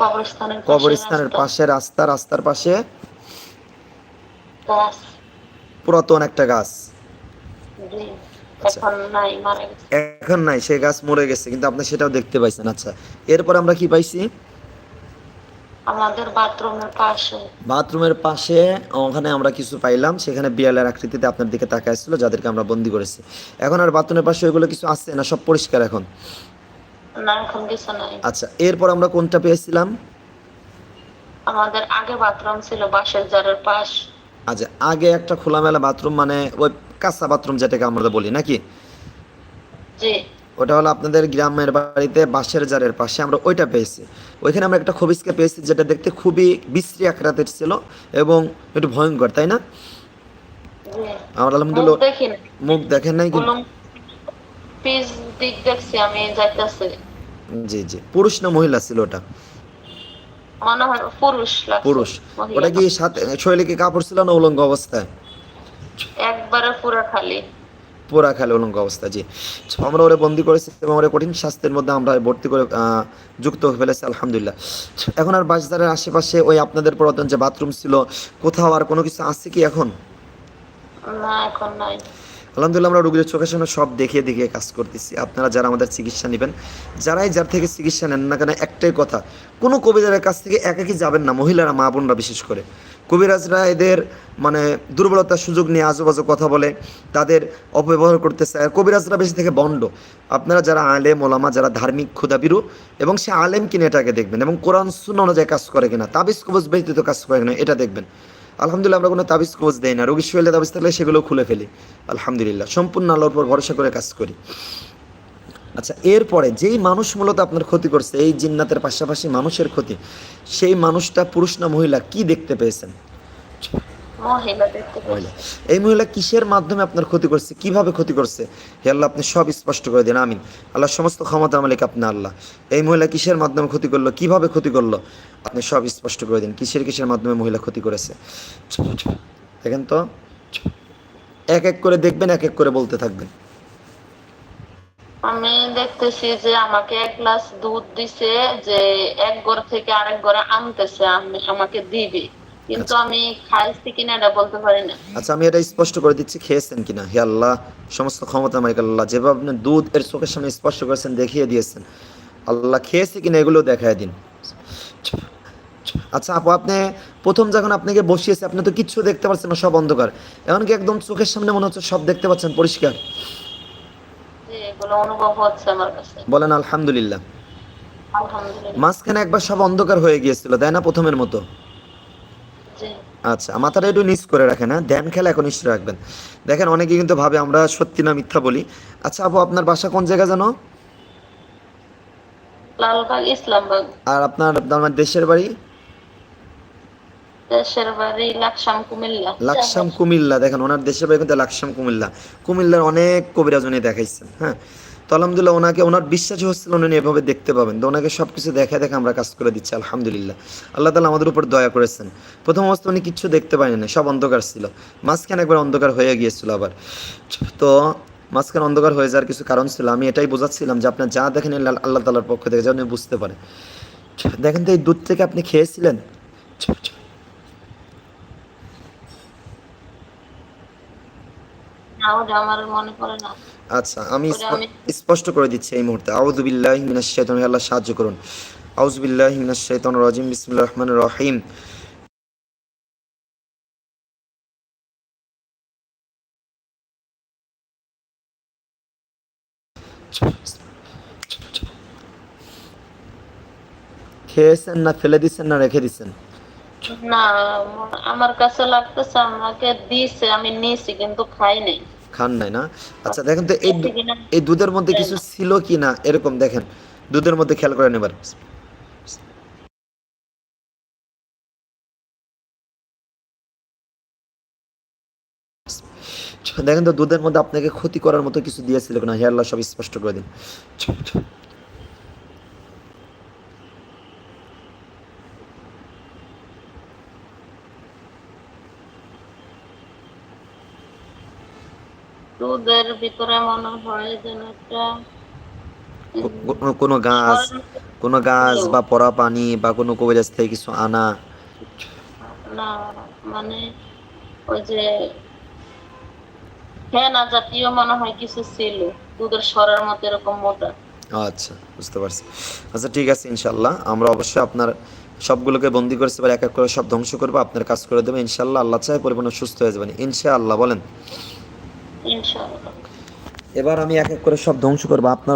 কবরস্থানের পাশে কবরস্থানের রাস্তা। পাশে রাস্তা রাস্তার পাশে পুরাতন একটা গাছ। আচ্ছা। এখন নাই মারা গেছে মরে গেছে কিন্তু আপনি সেটাও দেখতে পাইছেন আচ্ছা। এরপর আমরা কি পাইছি? আমাদের বাথরুমের পাশে। বাথরুমের পাশে ওখানে আমরা কিছু পাইলাম সেখানে বিড়ালের আকৃতিতে আপনার দিকে তাকায় ছিল যাদেরকে আমরা বন্দি করেছি। এখন আর বাথরুমের পাশে ওইগুলো কিছু আছে না সব পরিষ্কার এখন? আচ্ছা এরপর আমরা কোনটা পেয়েছিলাম? আমাদের আগে বাথরুম ছিল বাঁশের জারের পাশ। আচ্ছা আগে একটা খোলামেলা বাথরুম মানে ওই কাঁচা বাথরুম যেটাকে আমরা বলি নাকি? জি। ওটা হলো আপনাদের গ্রামের বাড়িতে বাঁশের জারের পাশে আমরা ওইটা পেয়েছি। ওইখানে আমরা একটা খবিসকে পেয়েছি যেটা দেখতে খুবই বিশ্রী আকারের ছিল এবং একটু ভয়ঙ্কর তাই না? আমরা আলহামদুলিল্লাহ মুখ দেখেন নাই কিন্তু পিস দিক দেখছি আমি যাইতেছে। জি জি। পুরুষ না মহিলা ছিল ওটা? পুরুষ পুরুষ। ওটা কি সাথে শৈলী কি কাপড় ছিল না উলঙ্গ অবস্থায়? একবারে পুরো খালি। পুরা খালি উলঙ্গ অবস্থা জি। আমরা ওরে বন্দি করেছি এবং ওরে কঠিন শাস্তির মধ্যে আমরা ভর্তি করে যুক্ত হয়ে ফেলেছি আলহামদুলিল্লাহ। এখন আর বাসদারের আশেপাশে ওই আপনাদের পুরাতন যে বাথরুম ছিল কোথাও আর কোনো কিছু আছে কি এখন? না এখন নাই। আলহামদুলিল্লাহ আমরা রোগীদের চোখের সামনে সব দেখিয়ে দেখিয়ে কাজ করতেছি। আপনারা যারা আমাদের চিকিৎসা নেবেন, যারাই যার থেকে চিকিৎসা নেন না কেন, একটাই কথা, কোনো কবিরাজের কাছ থেকে একাকি যাবেন না, মহিলারা, মা বোনরা বিশেষ করে। কবিরাজরা এদের মানে দুর্বলতার সুযোগ নিয়ে আজুবাজু কথা বলে, তাদের অপব্যবহার করতেছে। আর কবিরাজরা বেশি থেকে বন্ড। আপনারা যারা আলেম, ওলামা, যারা ধার্মিক ক্ষুদাবিরু এবং সে আলেম কিনে এটাকে দেখবেন, এবং কোরআন শূন্য অনুযায়ী কাজ করে কিনা, তাবিজ কবজ ব্যতীত কাজ করে কিনা, এটা দেখবেন। আলহামদুলিল্লাহ, আমরা কোনো তাবিজ খোঁজ দেয় না। রোগী শরীরে তাবিজ থাকলে সেগুলো খুলে ফেলি। আলহামদুলিল্লাহ, সম্পূর্ণ আল্লাহর উপর ভরসা করে কাজ করি। আচ্ছা এরপরে যেই মানুষ মূলত আপনার ক্ষতি করছে, এই জিন্নাতের পাশাপাশি মানুষের ক্ষতি, সেই মানুষটা পুরুষ না মহিলা, কি দেখতে পেয়েছেন? এই মহিলা কিসের মাধ্যমে আপনার ক্ষতি করছে? কীভাবে ক্ষতি করছে? হে আল্লাহ আপনি সব স্পষ্ট করে দিন। আমিন। আল্লাহ সমস্ত ক্ষমতা মালিক আপনি আল্লাহ। এই মহিলা কিসের মাধ্যমে ক্ষতি করল? কীভাবে ক্ষতি করল? আপনি সব স্পষ্ট করে দিন। কিসের কিসের মাধ্যমে মহিলা ক্ষতি করেছে? দেখেন তো। এক এক করে দেখবেন এক এক করে বলতে থাকবেন। আমি দেখতেছি যে আমাকে এক গ্লাস দুধ দিছে যে এক ঘর থেকে আরেক ঘরে আনতেছে আমি আমাকে দিবে। কিন্তু আমি খাইছি কিনা এটা বলতে পারি না। আচ্ছা আমি এটা স্পষ্ট করে দিচ্ছি খেয়েছেন কিনা? হে আল্লাহ সমস্ত ক্ষমতা মালিক আল্লাহ যেভাবে আপনি দুধ এর চোখের সামনে স্পষ্ট করেছেন দেখিয়ে দিয়েছেন আল্লাহ খেয়েছে কিনা এগুলো দেখায় দিন। আচ্ছা আপু আপনি প্রথম যখন আপনাকে বসিয়েছে আপনি তো কিচ্ছু দেখতে পাচ্ছেন না সব অন্ধকার। এমনকি একদম চোখের সামনে মনে হচ্ছে সব দেখতে পাচ্ছেন পরিষ্কার। বলেন আলহামদুলিল্লাহ। মাঝখানে একবার সব অন্ধকার হয়ে গিয়েছিল তাই না প্রথমের মতো? আচ্ছা মাথাটা একটু নিচ করে রাখেন হ্যাঁ? ধ্যান খেলা এখন নিশ্চয় রাখবেন। দেখেন অনেকে কিন্তু ভাবে আমরা সত্যি না মিথ্যা বলি। আচ্ছা আপু আপনার বাসা কোন জায়গা জানো? লালবাগ ইসলামবাগ। আর আপনার আপনার দেশের বাড়ি? দেশের বাড়ি লাকসাম কুমিল্লা। লাকসাম কুমিল্লা। দেখেন ওনার দেশের বাড়ি কিন্তু লাকসাম কুমিল্লা। কুমিল্লার অনেক কবিরাজ উনি দেখাইছেন হ্যাঁ? তো আলহামদুলিল্লাহ ওনাকে, ওনার বিশ্বাসই হচ্ছিল উনি এভাবে দেখতে পাবেন। তো ওনাকে সব কিছু দেখা দেখে আমরা কাজ করে দিচ্ছি, আলহামদুলিল্লাহ। আল্লাহ তালা আমাদের উপর দয়া করেছেন। প্রথম অবস্থা উনি কিচ্ছু দেখতে পারেন না সব অন্ধকার ছিল। মাঝখানে একবার অন্ধকার হয়ে গিয়েছিল আবার। তো মাঝখানে অন্ধকার হয়ে যাওয়ার কিছু কারণ ছিল, আমি এটাই বোঝাচ্ছিলাম যে আপনার যা দেখেন আল্লাহ তালার পক্ষ থেকে, যেন বুঝতে পারে। দেখেন তো এই দুধ থেকে আপনি খেয়েছিলেন? আমার মনে পড়ে না। আচ্ছা আমি স্পষ্ট করে দিচ্ছি এই মুহূর্তে। আউযু বিল্লাহি মিনাশ শাইতানির আল্লাহ সাহায্য করুন। আউযু বিল্লাহি মিনাশ শাইতানির রাজিম বিসমিল্লাহির রহমানির রহিম। খেয়েছেন না ফেলে দিচ্ছেন না রেখে দিচ্ছেন? না আমার কাছে লাগতেছে আমাকে দিছে আমি নিয়েছি কিন্তু খাই নাই। খান নাই না? আচ্ছা দেখেন তো এই? এই দুধের মধ্যে কিছু ছিল কি না? এরকম দেখেন। দুধের মধ্যে খেয়াল করেন এবার। দেখেন তো দুধের মধ্যে আপনাকে ক্ষতি করার মতো কিছু দিয়েছিল কিনা? হে আল্লাহ সব স্পষ্ট করে দিন। দুধের ভিতরে মনে হয় যেন একটা কোনো গাছ কোনো গাছ বা পরা পানি বা কোনো কবিরাজ থেকে কিছু আনা। না মানে ওই যে ফেনা জাতীয় মনে হয় কিছু ছিল দুধের সরার মতো এরকম মোটা। আচ্ছা বুঝতে পারছি। আচ্ছা ঠিক আছে ইনশাল্লাহ। আমরা অবশ্যই আপনার সবগুলোকে বন্দি করেছি এবার এক এক করে সব ধ্বংস করব আপনার কাজ করে দেবো ইনশাল্লাহ। আল্লাহ চায় পরিপূর্ণ সুস্থ হয়ে যাবেন। ইনশাআল্লাহ বলেন। এবার আমি এক এক করে সব ধ্বংস করব। আপনার